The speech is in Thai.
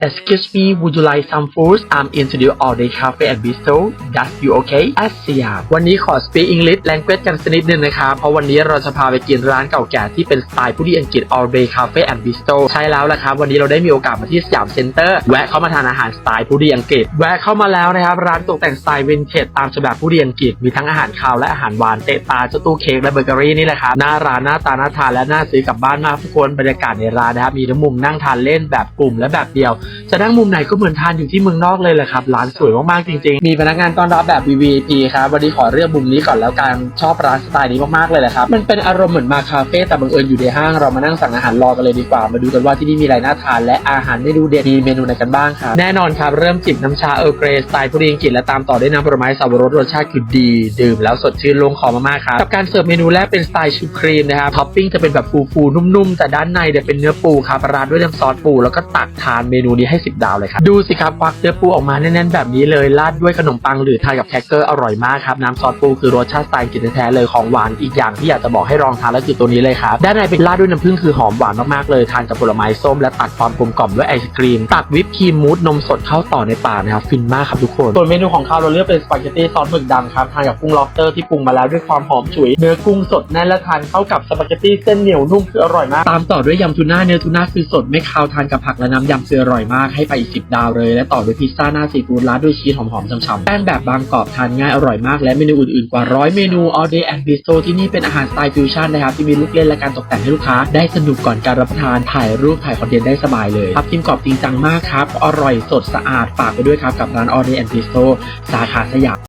Excuse me, would you like some food? I'm into the all day cafe and bistro. That's you okay? อาสยามวันนี้ขอ speak English language กันสักนิดนึงนะครับ เพราะวันนี้เราจะพาไปกินร้านเก่าแก่ที่เป็นสไตล์ผู้ดีอังกฤษ all day cafe and bistro ใช่แล้วละครับ วันนี้เราได้มีโอกาสมาที่สยามเซ็นเตอร์ แวะเข้ามาทานอาหารสไตล์ผู้ดีอังกฤษ แวะเข้ามาแล้วนะครับ ร้านตกแต่งสไตล์วินเทจตามฉบับผู้ดีอังกฤษ มีทั้งอาหารคาวและอาหารหวาน เตะตาเจ้าตู้เค้กและเบเกอรี่นี่แหละครับ หน้าร้านหน้าตาน่าทานและน่าซื้อกลับบ้านมากทุกคน บรรยากาศในร้านนะครับ มีทั้งมุมนั่งทานเล่นแบบกลุ่มและแบบเดียวจะนั่งมุมไหนก็เหมือนทานอยู่ที่เมืองนอกเลยแหละครับ ร้านสวยมากๆจริงๆ มีพนักงานต้อนรับแบบ VIP ครับ วันนี้ขอเลือกมุมนี้ก่อนแล้วกัน ชอบร้านสไตล์นี้มากๆเลยแหละครับ มันเป็นอารมณ์เหมือนมาคาเฟ่แต่บังเอิญอยู่ในห้าง เรามานั่งสั่งอาหารรอกันเลยดีกว่า มาดูกันว่าที่นี่มีอะไรน่าทาน และอาหารเมนูเด็ดมีเมนูไหนกันบ้างครับ แน่นอนครับ เริ่มจิบน้ำชาเออร์เกรสไตล์ผู้ดีอังกฤษและตามต่อด้วยน้ำผลไม้สับปะรดรสชาติคือดี ดื่มแล้วสดชื่นลงคอมากๆครับกับการเสิร์ฟเมนูแรกเป็นสไตล์ชูครีมนะครับท็อปปิ้งจะเป็นแบบฟูๆนุ่มๆแต่ด้านในเนี่ยเป็นเนื้อปูครับราดด้วยน้ำซอสปูแล้วก็ตักทานเมนูนี้ให้ 10 ดาวเลยครับ ดูสิครับควักเนื้อปูออกมาแน่นๆแบบนี้เลยราดด้วยขนมปังหรือทานกับแครกเกอร์อร่อยมากครับ น้ำซอสปูคือรสชาติสไตล์อังกฤษแท้ๆเลยของหวานอีกอย่างที่อยากจะบอกให้ลองทานแล้วคือตัวนี้เลยครับด้านในเป็นราดด้วยน้ำผึ้งคือหอมหวานมากๆเลยทานกับผลไม้ส้มและตัดความกลมกล่อมด้วยไอศครีมตัดวิปครีมมูสนมสดเข้าต่อในปากนะครับฟินมากครับทุกคนส่วนเมนูของข้าวเราเลือกเป็นสปาเกตตี้ซอสหมึกดำครับทานกับกุ้งล็อบสเตอร์ที่ปรุงมาแล้วด้วยความหอมฉุยเนื้อกุ้งสดแน่นและทานเข้ากับสปาเกตตี้เส้นเหนียวนุ่มคืออร่อยมากตามต่อด้วยยำทูน่าเนื้อทูน่าคือสดไม่คาวทานกับผักและน้ำยำคืออร่อยมากให้ไปอีกสิบดาวเลย และต่อด้วยพิซซ่าหน้าซีฟู้ดราดด้วยชีสหอมๆฉ่ำๆแป้งแบบบางกรอบทานง่ายอร่อยมากและเมนูอื่นๆกว่าร้อยเมนู all day and bistro ที่นี่เป็นอาหารสไตล์ฟิวชั่นนะครับที่มีลูกเล่นและการตกแต่งให้ลูกค้า ได้สนุกก่อนการรับประทานถ่ายรูปถ่ายคอนเทนต์ได้สบายเลยทับทิมกรอบจริงจังมากครับอร่อยสดสะอาดฝากไปด้วยครับกับร้าน all day and bistro สาขาสยาม